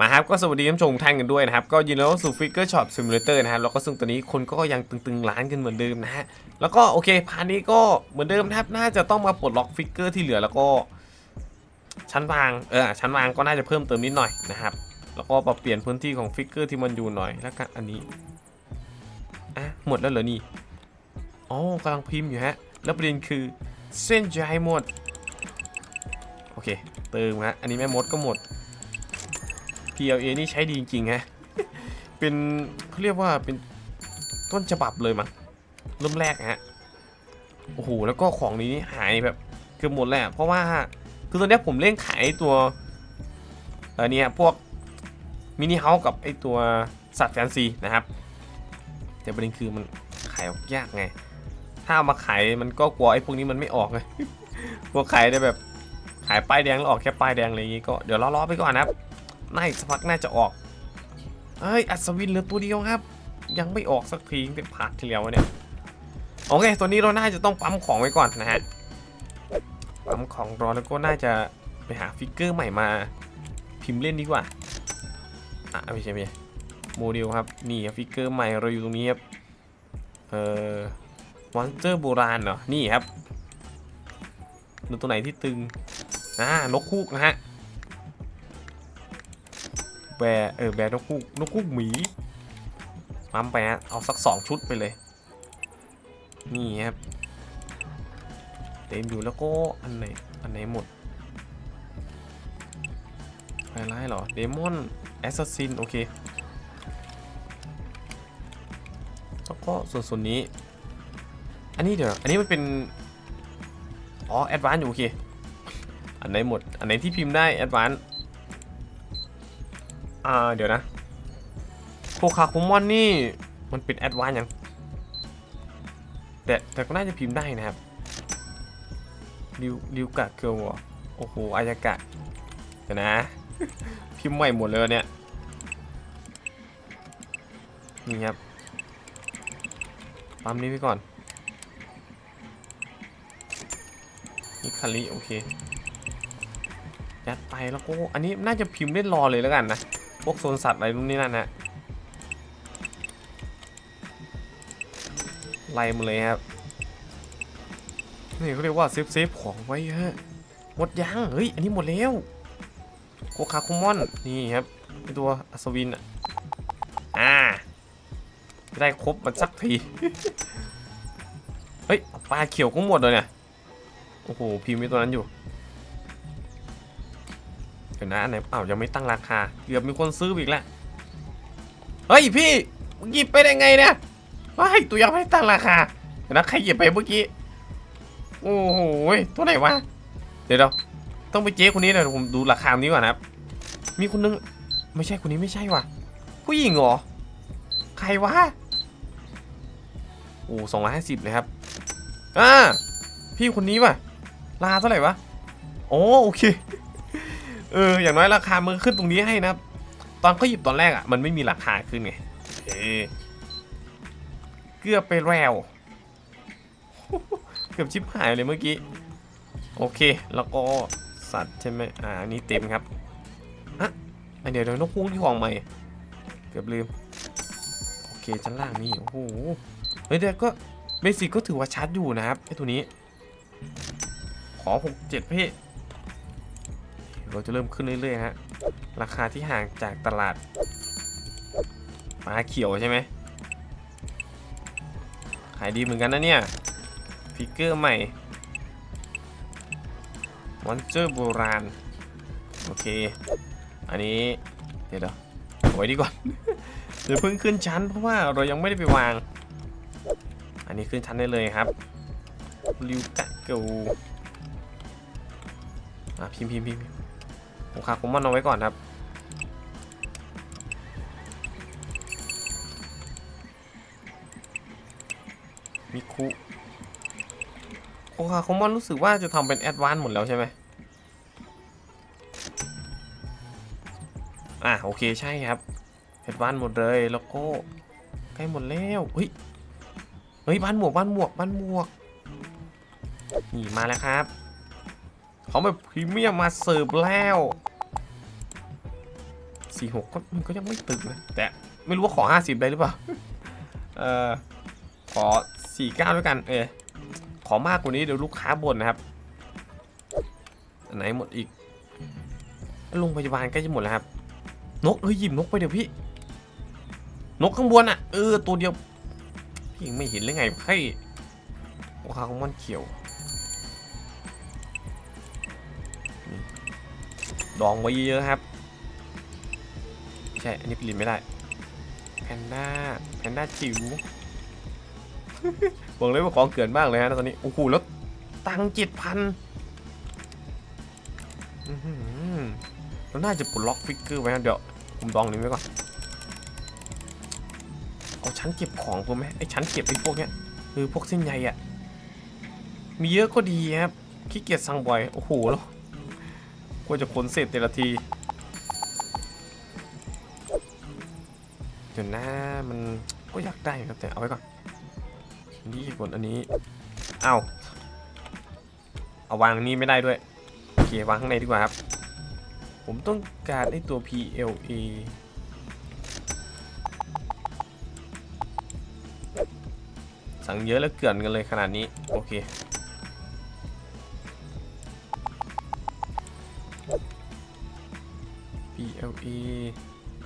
มาครับก็สวัสดีท่านผู้ชมท่านกันด้วยนะครับ ก็ยินดีต้อนรับสู่ฟิกเกอร์ช็อปซิมูเลเตอร์นะครับแล้วก็ซึ่งตอนนี้คนก็ยังตึงๆร้านกันเหมือนเดิมนะฮะแล้วก็โอเคพาร์ทนี้ก็เหมือนเดิมนะครับน่าจะต้องมาปลดล็อกฟิกเกอร์ที่เหลือแล้วก็ ชั้นวางเออชั้นวางก็น่าจะเพิ่มเติมนิดหน่อยนะครับแล้วก็ปรับเปลี่ยนพื้นที่ของฟิกเกอร์ที่มันอยู่หน่อยแล้วกันอันนี้อะหมดแล้วเหรอนี่อ๋อกำลังพิมพ์อยู่ฮะแล้วประเด็นคือเส้นใจหมดโอเคเติมฮะอันนี้แม่มดก็หมด PLA นี่ใช้ดีจริงๆฮะ เป็นเขาเรียกว่าเป็นต้นฉบับเลยมั้งเริ่มแรกฮะ โอ้โห แล้วก็ของนี้หายแบบเกือบหมดแล้วเพราะว่าคือตอนนี้ผมเล่นขายตัวเออเนี่ยพวกมินิเฮาส์กับไอ้ตัวสัตว์แฟนซีนะครับ แต่ประเด็นคือมันขายออกยากไง ถ้าเอามาขายมันก็กลัวไอ้พวกนี้มันไม่ออกไงพวขายได้แบบขายป้ายแดงแล้วออกแค่ป้ายแดงอะไรอย่างงี้ก็เดี๋ยวรอๆไปก่อนนะครับ น่าอีกสักพักน่าจะออกเฮ้ย อัศวินเหลือตัวเดียวครับ ยังไม่ออกสักทีเป็นผาดที่แล้วเนี่ย โอเค ตัวนี้เราน่าจะต้องปั๊มของไว้ก่อนนะฮะ ปั๊มของรอแล้วก็น่าจะไปหาฟิกเกอร์ใหม่มาพิมพ์เล่นดีกว่า อะไม่ใช่ไม่ใช่โมเดลครับ นี่ครับฟิกเกอร์ใหม่เราอยู่ตรงนี้ครับ เอ่อมอนสเตอร์โบราณเหรอ นี่ครับดูตัวไหนที่ตึง อ่านกคูกนะฮะ แบเออแบนกคูกนกคูกหมีปั๊มไปฮะเอาสักสองชุดไปเลย นี่ครับเต็มอยู่แล้วก็อันไหนอันไหนหมดไฮไลท์เหรอเดมอนแอสซัสซินโอเคแล้วก็ส่วนส่วนนี้ อันนี้เดี๋ยว อันนี้มันเป็น อ๋อแอดวานอยู่โอเค อันไหนหมด อันไหนที่พิมพ์ได้แอดวาน อ่า เดี๋ยวนะโคคาคุมอนนี่ มันป็นแอดวานยัง แต่แต่ก็น่าจะพิมพ์ได้นะครับริวริวกะเกิลโอ้โห อายากะเดี๋ยวนะ พิมพ์ใหม่หมดเลยเนี่ย นี่ครับ ปั๊มนี้ไปก่อน นี่คาริโอเคยัดไปแล้วก็อันนี้น่าจะพิมพ์เล่นรอเลยแล้วกันนะ พวกโซนสัตว์อะไรนู่นนี่นั่นนะไล่มาเลยครับ นี่เขาเรียกว่าเซฟเซฟของไว้ฮะ หมดยัง เฮ้ย อันนี้หมดแล้วโคคาคุมอน นี่ครับไอตัวอัศวินอะอ่า ได้ครบมันสักที เฮ้ย ปลาเขียวก็หมดเลยเนี่ย โอ้โห พิมพ์ไว้ตัวนั้นอยู่ ดี๋ยวนะอันไหนอ้าวยังไม่ตั้งราคาเกือบมีคนซื้ออีกแล้วเฮ้ยพี่มึงหยิบไปได้ไงเนี่ยว้ายตัวยังไม่ตั้งราคาเดี๋ยวนะใครหยิบไปเมื่อกี้โอ้โหตัวไหนวะเดี๋ยวเราต้องไปเจ๊คนนี้เดี๋ยวผมดูราคานี้ก่อนนะครับมีคนนึงไม่ใช่คนนี้ไม่ใช่ว่ะ ผู้หญิงเหรอใครวะโอ้สองร้อยห้าสิบเลยครับอ่าพี่คนนี้ว่ะราคาเท่าไหร่วะโอ้โอเค เอออย่างน้อยราคามันขึ้นตรงนี้ให้นะตอนเขาหยิบตอนแรกอะมันไม่มีราคาขึ้นไงเออเกือบไปแล้วเกือบชิบหายเลยเมื่อกี้ โอเค แล้วก็สัตว์ใช่ไหมอ่าอันนี้เต็มครับอะอันเดี๋ยวเดี๋ยวนกพุงที่ของใหม่ เกือบลืม โอเคชั้นล่างนี่โอ้โหเฮ้ยแต่ก็เบสิกก็ถือว่าชัดอยู่นะครับไอ้ตัวนี้ ขอหกเจ็ดพี่ เราจะเริ่มขึ้นเรื่อยๆฮะ ราคาที่ห่างจากตลาดปลาเขียวใช่ไหมขายดีเหมือนกันนะเนี่ยฟิกเกอร์ใหม่มอนสเตอร์โบราณ โอเค อันนี้ เดี๋ยวเดี๋ยวเอาไว้ดีก่อน เดี๋ยวเพิ่งขึ้นชั้นเพราะว่าเรายังไม่ได้ไปวาง อันนี้ขึ้นชั้นได้เลยครับริวกะเกลอะพิมพ์พิมพ์พิมพ์ ผมขาคอมมอนเอาไว้ก่อนครับ มิคุโอคาคอมมอนรู้สึกว่าจะทำเป็นแอดวานซ์หมดแล้วใช่ไหมอะโอเคใช่ครับแอดวานซ์หมดเลยแล้วก็ใกล้หมดแล้วเฮ้ยเฮ้ยบ้านหมวกบ้านหมวกบ้านหมวกนี่มาแล้วครับ เขาแบบพรีเมียมมาเสิร์ฟแล้วสี่หกก็มันก็ยังไม่ตึงนะแต่ไม่รู้ว่าขอห้าสิบได้หรือเปล่า เออขอสี่เก้าด้วยกัน เออขอมากกว่านี้เดี๋ยวลูกค้าบ่นนะครับ อันไหนหมดอีกโรงพยาบาลใกล้จะหมดแล้วครับ นกเอ้ยหยิบนกไปเดี๋ยวพี่ นกข้างบนอะ เออ ตัวเดียวพี่ยังไม่เห็นเลยไงให้ว้าวมันเขียว ดองไว้เยอะครับ ใช่ อันนี้ผลิตไม่ได้ แพนด้า แพนด้าจิ๋วบอกเลยว่าของเกินมากเลยฮะตอนนี้ โอ้โห แล้วตังเจ็ดพันเราน่าจะปลดล็อกฟิกเกอร์ไว้นะเดี๋ยวผมดองนี้ไว้ก่อน เอาชั้นเก็บของผมไหมไอชั้นเก็บไอพวกเนี้ยคือพวกเส้นใยอะมีเยอะก็ดีครับขี้เกียจสั่งบ่อย โอ้โหแล้ว ว่าจะขนเสร็จแต่ละทีเดี๋ยวหน้ามันก็อยากได้ครับแต่เอาไว้ก่อนนี่กดอันนี้เอา้าเอาวางนนี้ไม่ได้ด้วยโอเควางข้างในดีกว่าครับ ผมต้องการไอ้ตัว PLA สั่งเยอะแล้วเกลื่อนกันเลยขนาดนี้ โอเค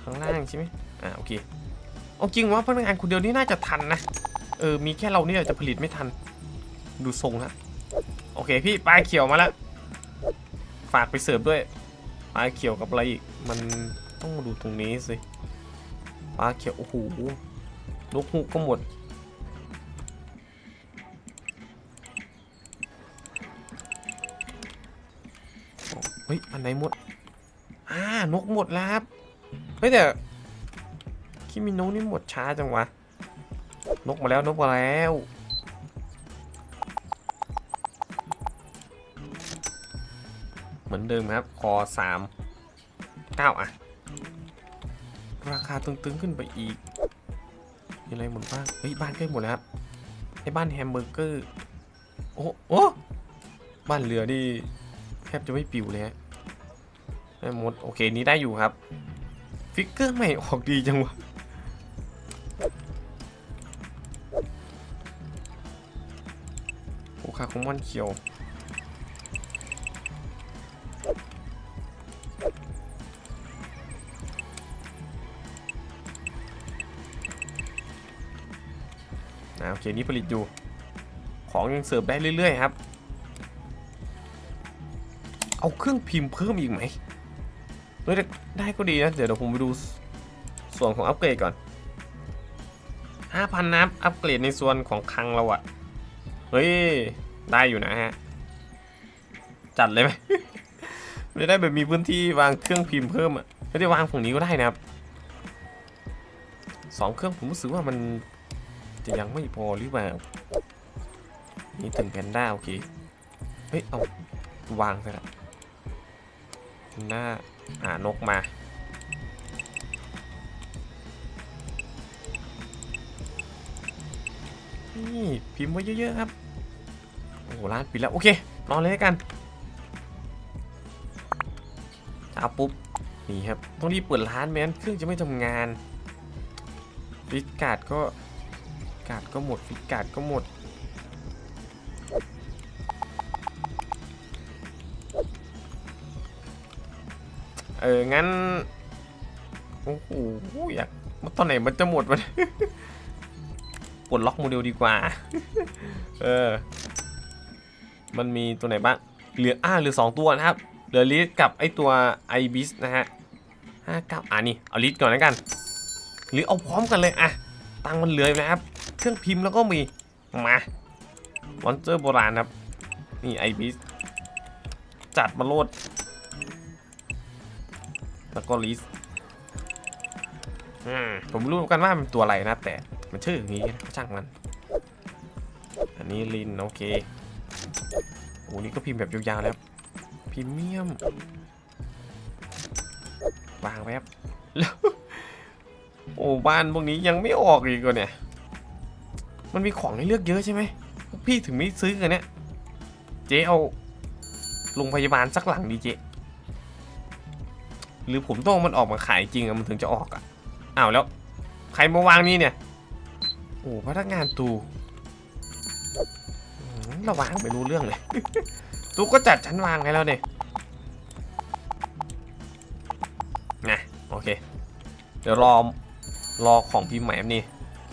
ข้างล่างใช่ไหมอ่าโอเคเอาจริงว่าพนักงานคนเดียวนี่น่าจะทันนะเออมีแค่เราเนี่ยจะผลิตไม่ทัน ดูทรงฮะโอเคพี่ปลาเขียวมาแล้วฝากไปเสิร์ฟด้วยปลาเขียวกับอะไรอีกมันต้องดูตรงนี้สิปลาเขียวโอ้โหนกฮูก็หมดเฮ้ยอันไหนหมดอ่านกหมดแล้วครับ เฮ้ยแต่คิมิโนะนี่หมดช้าจังวะ นกมาแล้วนกมาแล้ว เหมือนเดิมครับ คอสามเก้าอะ ราคาตึงๆขึ้นไปอีกมีอะไรหมดบ้าง เฮ้ย บ้านใกล้หมดแล้วครับไอ้บ้านแฮมเบอร์เกอร์ โอ้โอ้บ้านเรือนี่แทบจะไม่ปิวเลยฮะได้หมด โอเค นี้ได้อยู่ครับ ฟิกเกอร์ใหม่ออกดีจังวะโอคาคอมมอนเขียวนะโอเค นี่ผลิตอยู่ ของยังเสิร์ฟได้เรื่อย ๆ ครับ เอาเครื่องพิมพ์เพิ่มอีกไหม เฮ้ยได้ก็ดีนะเดี๋ยวเดี๋ยวผมไปดูส่วนของอัปเกรดก่อน 5,000นับอัปเกรดในส่วนของคังเราอะเฮ้ย ได้อยู่นะฮะ จัดเลยไหมไม่ได้แบบมีพื้นที่วางเครื่องพิมพ์เพิ่มอะไม่ได้วางฝั่งนี้ก็ได้นะครับสองเครื่องผมรู้สึกว่ามันจะยังไม่พอหรือเปล่า นี่ถึงแพนด้าโอเค เฮ้ย เอา วางซะละ นด้าหานกมา นี่พิมพ์ไว้เยอะๆครับ โอ้โหร้านปิดแล้ว โอเคนอนเลยแล้วกันเอาปุ๊บ นี่ครับ ต้องรีบเปิดร้านไม่งั้นเครื่องจะไม่ทำงานฟิกการ์ดก็ การ์ดก็หมดฟิกการ์ดก็หมด เออ งั้น โอ้โห อยากตอนไหนมันจะหมดวะเนี่ยปลดล็อกโมเดลดีกว่า เออ มันมีตัวไหนบ้าง เหลืออ่าเหลือ2ตัวนะครับ เหลือลิสกับไอตัวไอบิสนะฮะห้าเก้าอ่านี่ เอาลิสก่อนแล้วกัน หรือเอาพร้อมกันเลยอะตังมันเหลืออยู่นะครับ เครื่องพิมพ์แล้วก็มี มามอนสเตอร์โบราณครับ นี่ไอบิสจัดมาโลด แล้วก็ลิสอืมผมรู้กันว่ามันตัวอะไรนะ แต่มันชื่ออย่างนี้นะช่างมัน อันนี้ลินโอเคโอ้นี่ก็พิมพ์แบบยาวๆแล้วพรีเมียมวางแป๊บแล้วโอ้บ้านพวกนี้ยังไม่ออกอีกเลยเนี่ย มันมีของให้เลือกเยอะใช่ไหมพวกพี่ถึงไม่ซื้อกันเนี่ย เจ๊เอาโรงพยาบาลสักหลังดีเจ๊ หรือผมต้องมันออกมาขายจริงอะมันถึงจะออกอะอ้าวแล้ว ใครมาวางนี่เนี่ย โอ้พนักงานตูอืมระวางไม่รู้เรื่องเลยตูก็จัดชั้นวางให้แล้วเนี่ยนะโอเค เดี๋ยวรอรอของพิมพ์ใหม่นี่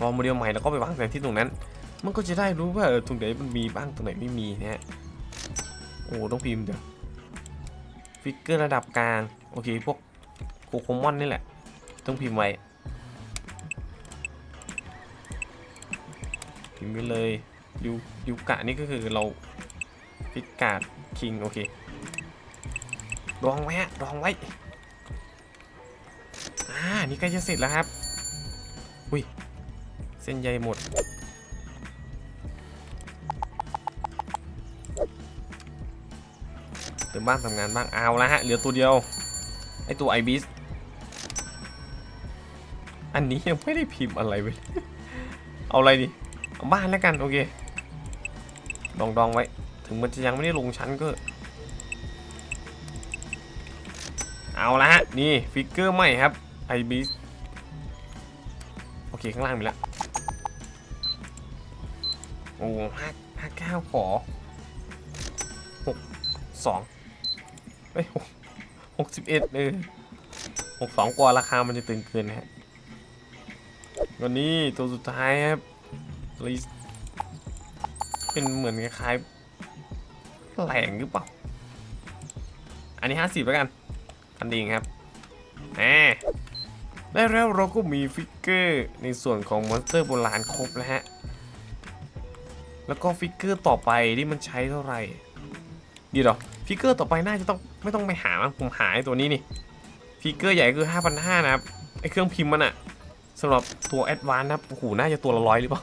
รอโมเดลใหม่แล้วก็ไปวางแผนที่ตรงนั้น มันก็จะได้รู้ว่าตรงไหนมันมีบ้างตรงไหนไม่มีนะฮะโอ้ต้องพิมพ์เดี๋ยวฟิกเกอร์ระดับกลาง โอเค พวก โคโคมอนนี่แหละ ต้องพิมพ์ไว้ พิมพ์ไปเลยยูยูกะนี่ก็คือเราฟิกาดคิงโอเคดองไว้ฮะดองไว้ อ่า นี่ใกล้จะเสร็จแล้วครับ อุ้ย เส้นใยหมด เติมบ้านทำงานบ้าง เอาละฮะ เหลือตัวเดียว ไอตัวไอบิส อันนี้ยังไม่ได้พิมพ์อะไรไปเอาอะไรดีเอาบ้านแล้วกันโอเคดองดองๆไว้ ถึงมันจะยังไม่ได้ลงชั้นก็ เอาละฮะ นี่ฟิกเกอร์ใหม่ครับไอบิสโอเค ข้างล่างมีแล้วโอ้ห้าห้าเก้าขอหกสองเอ้ยหกสิบเอ็ดเออหกสองกว่าราคามันจะตึงเกินนะฮะ วันนี้ตัวสุดท้ายครับลิสเป็นเหมือนคล้ายแหลงหรือเปล่า อันนี้ห้าสิบแล้วกันอันดีครับแหมได้แล้วเราก็มีฟิกเกอร์ในส่วนของมอนสเตอร์โบราณครบแล้วฮะ แล้วก็ฟิกเกอร์ต่อไปที่มันใช้เท่าไหร่ดีหรอฟิกเกอร์ต่อไปน่าจะต้องไม่ต้องไปหามั้งผมหาไอ้ตัวนี้นี่ฟิกเกอร์ใหญ่คือ 5,500 นะครับไอเครื่องพิมพ์มันอะ สำหรับตัวแอดวานนะครับโอ้โหน่าจะตัวละร้อยหรือเปล่า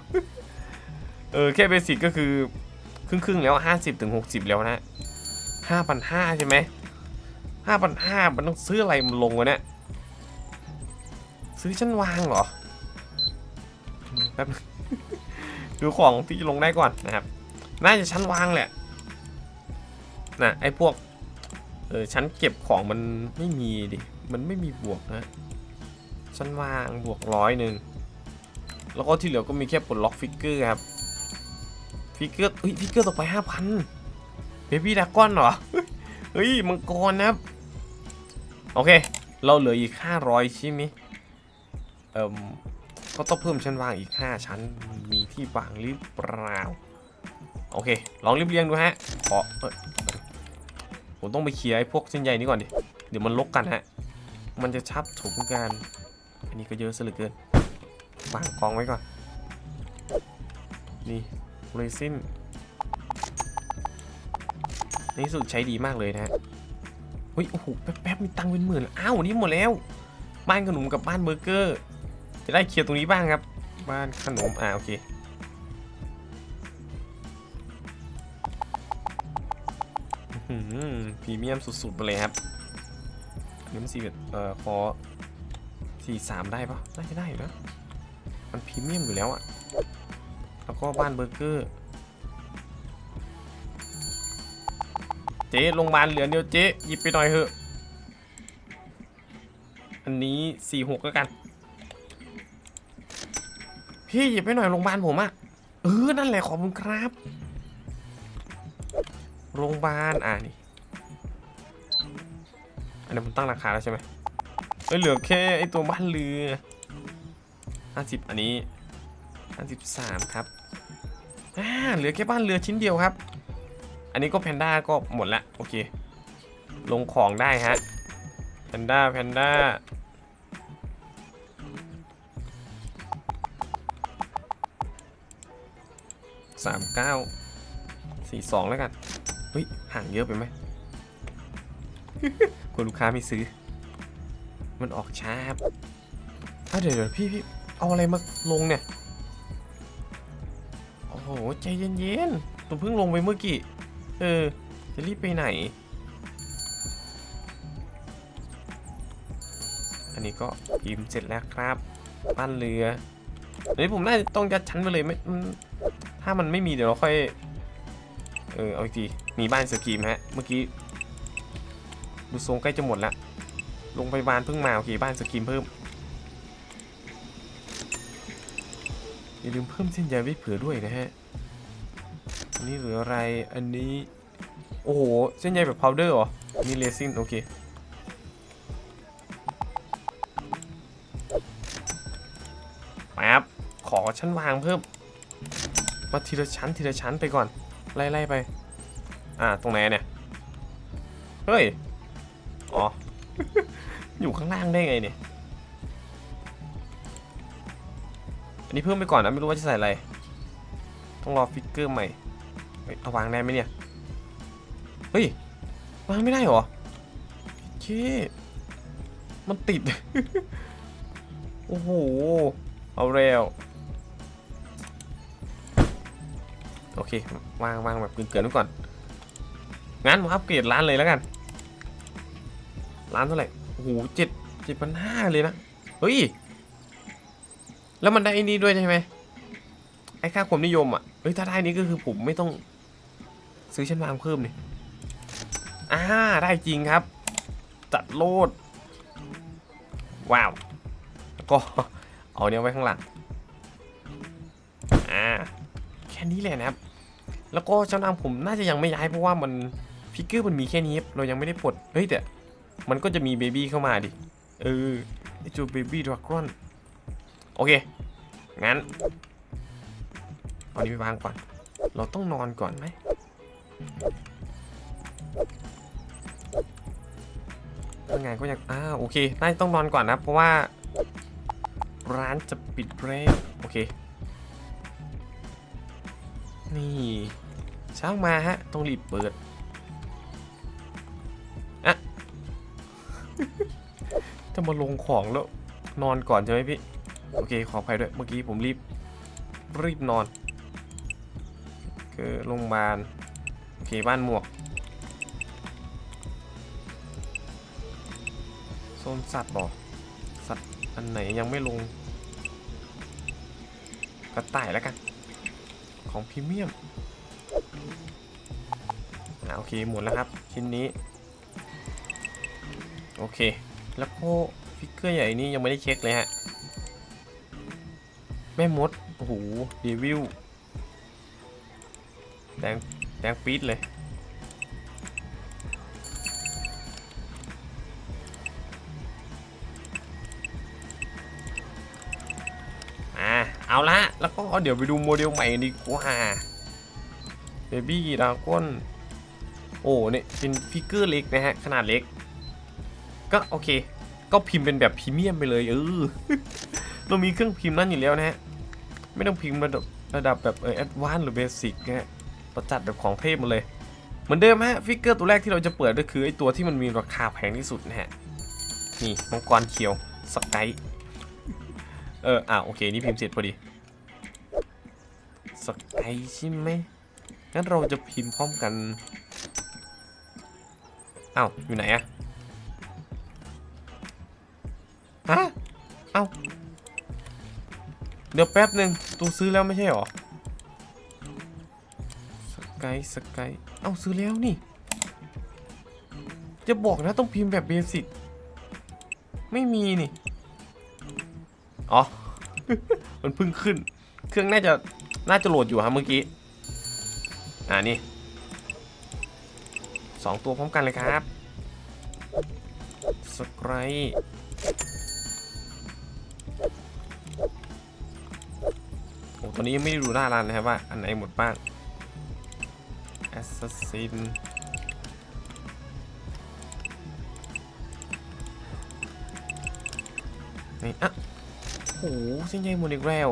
เออ แค่เบสิกก็คือ ครึ่งครึ่งๆแล้ว50ถึง60แล้วนะ5,500ใช่ไหม5,500มันต้องซื้ออะไรมันลงวะเนี่ย ซื้อชั้นวางเหรอ แป๊บนึงดูของที่ลงได้ก่อนนะครับ น่าจะชั้นวางแหละนะไอ้พวก เออชั้นเก็บของมันไม่มีดิ มันไม่มีบวกนะ ชั้นวางบวกร้อยหนึ่งแล้วก็ที่เหลือก็มีแค่ปลดล็อกฟิกเกอร์ครับฟิกเกอร์เฮ้ยฟิกเกอร์ต่อไปห้าพันเบบี้ดากอนเหรอเฮ้ยมังกรนะครับโอเค เราเหลืออีก500ใช่ไหมเอ่มก็ต้องเพิ่มชั้นวางอีก5ชั้นมีที่วางหรือเปล่าโอเค ลองรีบเรียงดูฮะขออผมต้องไปเคลียร์ไอ้พวกเส้นใยนี้ก่อนดิ เดี๋ยวมันลกกันฮะ มันจะชับถมกัน อันนี้ก็เยอะซะเหลือเกินวางกองไว้ก่อน นี่เรซินนี่สุดใช้ดีมากเลยนะฮะเฮ้ย โอ้โห แป๊บๆ มีตังค์เป็นหมื่น อ้าวนี่หมดแล้ว บ้านขนมกับบ้านเบอร์เกอร์ จะได้เคลียร์ตรงนี้บ้างครับ บ้านขนม อ่า โอเค พรีเมียมสุดๆไปเลยครับอันนี้มันสี่เอ่อขอ สี่สามได้ปะน่าจะได้อยู่นะ มันพรีเมียมอยู่แล้วอะแล้วก็บ้านเบอร์เกอร์ เจ๊โรงพยาบาลเหลือเดียวเจ๊หยิบไปหน่อยเถอะ อันนี้สี่หกแล้วกัน พี่หยิบไปหน่อยโรงพยาบาลผมอะเออ นั่นแหละขอบคุณครับ โรงพยาบาลอ่านี่ อันนี้ผมตั้งราคาแล้วใช่ไหม อ้ยเหลือแค่ไอตัวบ้านเรือ50อันนี้53ครับอ่าเหลือแค่บ้านเรือชิ้นเดียวครับ อันนี้ก็แพนด้าก็หมดละโอเค ลงของได้ฮะแพนด้าแพนด้าสามเก้าสี่สองแล้วกัน เฮ้ย ห่างเยอะไปไหมกลัวลูกค้าไม่ซื้อ มันออกช้าครับอะเดี๋ยวเดี๋ยวพี่พี่เอาอะไรมาลงเนี่ย โอ้โห ใจเย็นๆตัวเพิ่งลงไปเมื่อกี้ เออ จะรีบไปไหน อันนี้ก็พิมพ์เสร็จแล้วครับบ้านเรืออันนี้ผมน่าจะต้องยัดชั้นไปเลยไม่ถ้ามันไม่มีเดี๋ยวเราค่อย เออ เอาอีกที มีบ้านสกีมฮะ เมื่อกี้ ดูทรงใกล้จะหมดแล้ว ลงรงพยาบาลเพิ่งมา โอเค บ้านสกินเพิ่ม อย่าลืมเพิ่มเส้นใยไว้เผื่อด้วยนะฮะ อันนี้เหลืออะไร อันนี้ โอ้โห เส้นใยแบบพาวเดอร์เหรอ นี่เรซิน โอเคแป๊บ ขอชั้นวางเพิ่ม มาทีละชั้นทีละชั้นไปก่อน ไล่ไล่ไป อ่า ตรงไหนเนี่ย เฮ้ย อ๋อ อยู่ข้างล่างได้ไงเนี่ย อันนี้เพิ่มไปก่อนนะไม่รู้ว่าจะใส่อะไร ต้องรอฟิกเกอร์ใหม่เฮ้ยเอาวางได้ไหมเนี่ย เฮ้ยวางไม่ได้เหรอโอเคมันติด โอ้โห เอาเร็ว โอเควางวางแบบเกินๆไว้ก่อน งั้นผมอัปเกรดร้านเลยแล้วกัน ร้านเท่าไหร่ โหเจ็ดเจ็ดพันห้าเลยนะ เฮ้ย แล้วมันได้ไอ้นี้ด้วยใช่ไหมไอ้ค่าความนิยมอะ เฮ้ย ถ้าได้นี้ก็คือผมไม่ต้องซื้อชั้นวางเพิ่มนี่อ่า ได้จริงครับ จัดโลด ว้าวแล้วก็เอาเนี้ยไว้ข้างหลัง อ่า แค่นี้แหละนะครับ แล้วก็ชั้นวางผมน่าจะยังไม่ย้ายเพราะว่ามันฟิกเกอร์มันมีแค่นี้ เรายังไม่ได้ปลด เฮ้ยแต่ มันก็จะมีเบบี้เข้ามาดิ เออไอจูเบบี้ดราก้อน โอเค งั้นเอานี้ไปวางก่อน เราต้องนอนก่อนไหม ยังไงก็ยังอ้าโอเคน่าจะต้องนอนก่อนนะ เพราะว่า ร้านจะปิดเร็วโอเค นี่ ช้างมาฮะ ต้องรีบเปิด จะมาลงของแล้วนอนก่อนใช่ไหมพี่ โอเคขออภัยด้วย เมื่อกี้ผมรีบ รีบนอน คือโรงพยาบาลโอเคบ้านหมวกโซนสัตว์บอสัตว์อันไหนยังไม่ลงกระต่ายแล้วกัน ของพรีเมียมอ่าโอเคหมดแล้วครับ ชิ้นนี้ โอเค แล้วก็ฟิกเกอร์ใหญ่นี้ยังไม่ได้เช็คเลยฮะ แม่มด โอ้โหเดวิลแดงแดงปี๊ดเลย อ่า เอาละ แล้วก็เดี๋ยวไปดูโมเดลใหม่นดีกว่าเบบี้ดาก้นโอ้เนี่ยเป็นฟิกเกอร์เล็กนะฮะ ขนาดเล็ก ก็โอเค ก็พิมพ์เป็นแบบพรีเมียมไปเลยเออเรามีเครื่องพิมพ์นั่นอยู่แล้วนะฮะไม่ต้องพิมพ์ระดับระดับแบบเออแอดวานซ์หรือเบสิกนะฮะประจัดแบบของเทพมาเลย เหมือนเดิมฮะฟิกเกอร์ตัวแรกที่เราจะเปิดก็คือไอตัวที่มันมีราคาแพงที่สุดนะฮะนี่มังกรเขียวสกายเอออ่าโอเคนี่พิมพ์เสร็จพอดีสกายใช่ไหมงั้นเราจะพิมพ์พร้อมกันอ้าวอยู่ไหนอะ ฮะ เอาเดี๋ยวแป๊บหนึ่งตูซื้อแล้วไม่ใช่หรอ สกายสกายเอาซื้อแล้วนี่ จะบอกนะต้องพิมพ์แบบเบสิก ไม่มีนี่ อ๋อ มันเพิ่งขึ้น เครื่องน่าจะ น่าจะโหลดอยู่ครับเมื่อกี้ อ่านี่สองตัวพร้อมกันเลยครับสกาย อนนี้ยังไม่ได้ดูหน้าร้านนะครับว่าอันไหนหมดบ้าง Assassin นี่อะโอ้โหเส้นใยหมดอีกแล้ว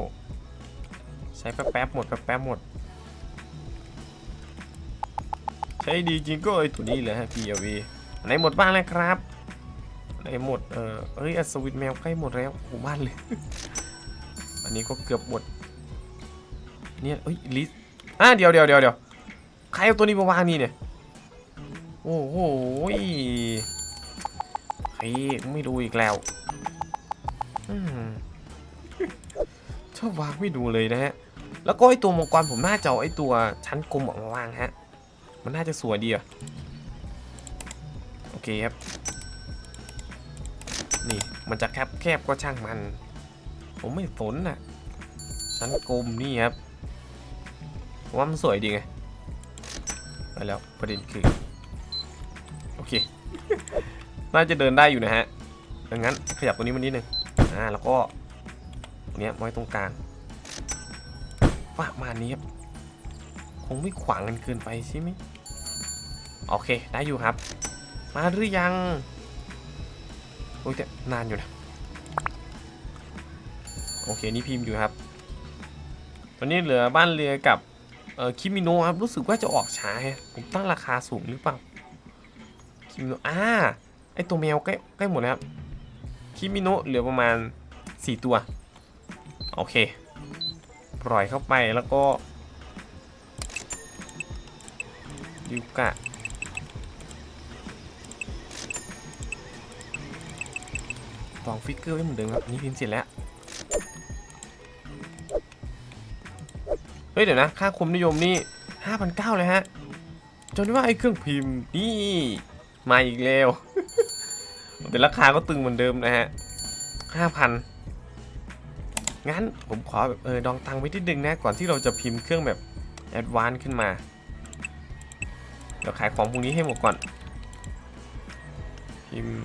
ใช้แป๊บๆหมดแป๊บๆหมด ใช้ดีจริงก็ไอตัวนี้เลยฮะ PLV อันไหนหมดบ้างแล้วครับอันไหนหมด เออเอ้ยอัศวินแมวใกล้หมดแล้วโอ้บ้านเลย อันนี้ก็เกือบหมด เนี่ยเอ้ยลิสอะเดี๋ยวเดี๋ยวเดี๋ยวเดี๋ยวใครเอาตัวนี้มาวางนี่เนี่ย โอ้โหใครไม่ดูอีกแล้วอืมชอบวางไม่ดูเลยนะฮะ แล้วก็ไอตัวมังกรผมน่าจะเอาไอตัวชั้นกลมออกมาวางฮะ มันน่าจะสวยดีอะโอเคครับ นี่มันจะแคบแคบก็ช่างมัน ผมไม่สนน่ะชั้นกลมนี่ครับ ผมว่ามันสวยดีไงไปแล้วประเด็นคือโอเค น่าจะเดินได้อยู่นะฮะดังนั้นขยับตัวนี้มานิดนึงอ่าแล้วก็ตรงเนี้ยไว้ตรงกลางประมานี้ครับคงไม่ขวางกันเกินไปใช่ไหมโอเคได้อยู่ครับ มาหรือยังโอ้ยแต่นานอยู่นะโอเคนี่พิมพ์อยู่ครับ ตอนนี้เหลือบ้านเรือกับ ออคิมิโนะครับรู้สึกว่าจะออกช้าผมตั้งราคาสูงหรือเปล่าคิมิโนะอ่าไอตัวแมวใกล้ใกล้หมดแล้วครับคิมิโนะเหลือประมาณ 4 ตัว โอเค ปล่อยเข้าไปแล้วก็ยูกะลองฟิกเกอร์ไว้เหมือนเดิมครับนี่พิมพ์เสร็จแล้ว ฮ้ยเดี๋ยวนะ ค่าคมนิยมนี่5,900เลยฮะจนว่าไอ้เครื่องพิมพ์นี่มาอีกแล้วแต่ราคาก็ตึงเหมือนเดิมนะฮะ5,000งั้นผมขอแบบเออดองตังไว้ที่ดึงนะก่อนที่เราจะพิมพ์เครื่องแบบแอดวานซ์ขึ้นมา เดี๋ยวขายของพวกนี้ให้หมดก่อน พิมพ์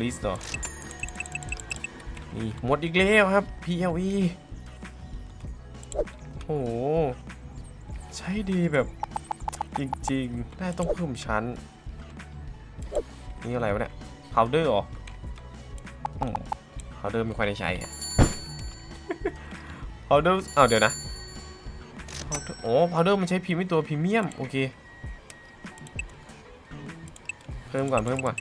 ลิสต์เหรอนี่หมดอีกแล้วครับ PLE ห ใช้ดีแบบจริงๆได้ต้องเพิ่มชั้น นี่อะไรวะเนี่ย powder เหรออืม powder ไม่ค่อยได้ใช้อะ powder อ้าเดี๋ยวนะ powder โอ้ powder มันใช้พิมพ์ไม่ตัวพรีเมียม โอเค เพิ่มก่อนเพิ่มก่อน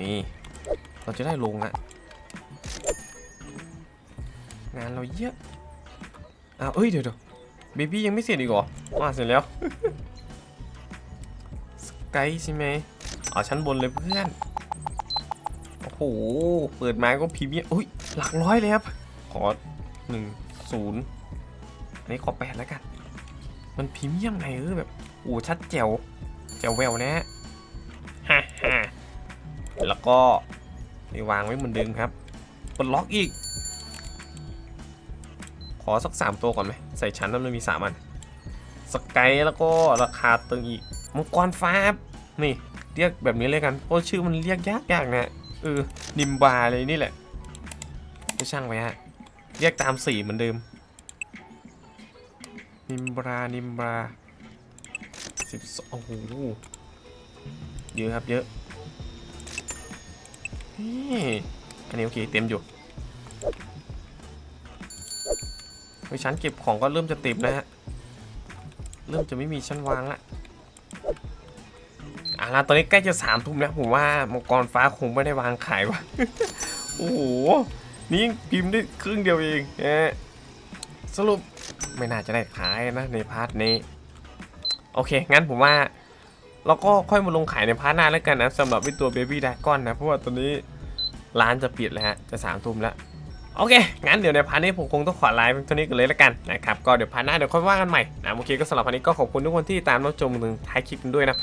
นี่ เราจะได้ลงอะานเราเยอะอ้าวเอ้ยเดี๋ยวเดี๋ยวเบบี้ยังไม่เสร็จอีกเหรอมาเสร็จแล้วสกายใช่ไหมอ๋อชั้นบนเลยเพื่อนโอ้โหเปิดมาก็พรีเมียมอุ้ยหลักร้อยเลยครับขอหนึ่งศูนย์อันนี้ขอแปดแล้วกัน มันพรีเมียมไงเออแบบโอ้ชัดแจ๋วแจ๋วแววนะฮะฮ่าฮ่าแล้วก็นี่วางไว้เหมือนเดิมครับปลดล็อกอีก อสัก 3 ตัวก่อนไหมใส่ชั้นนั้นมันมี3อันสกายแล้วก็ราคาตึงอีกมังกรฟ้านี่เรียกแบบนี้เลยกันเพราะชื่อมันเรียกยากยากนะเออนิมบาเลยนี่แหละไม่ช่างไว้ฮะเรียกตามสีเหมือนเดิม นิมบรานิมบราสิบสองโอ้โหเยอะครับเยอะนี่อันนี้โอเคเต็มอยู่ ชั้นเก็บของก็เริ่มจะต็มแล้วฮะ เริ่มจะไม่มีชั้นวางละอะล้วตอนนี้ใกล้จะสามทุ่มแล้วผมว่ามังกรฟ้าคงไม่ได้วางขายวะโอ้โห นี่พิมพ์ได้ครึ่งเดียวเองเอ๊สรุปไม่น่าจะได้ขายนะในพาร์ทนี้ โอเค งั้นผมว่าเราก็ค่อยมาลงขายในพาร์ทหน้าแล้วกันนะสำหรับไอตัว Baby d r a g o n นะ เพราะว่าตอนนี้ร้านจะปิดแล้วฮะ จะสามทุ่มแล้ว โอเค งั้นเดี๋ยวในพาร์ทนี้ผมคงต้องขอไลฟ์เท่านี้กันเลยแล้วกันนะครับ ก็เดี๋ยวพาร์ทหน้าเดี๋ยวค่อยว่ากันใหม่นะโอเคก็สำหรับพาร์ทนี้ก็ขอบคุณทุกคนที่ตามรับชมถึงท้ายคลิปกันด้วยนะ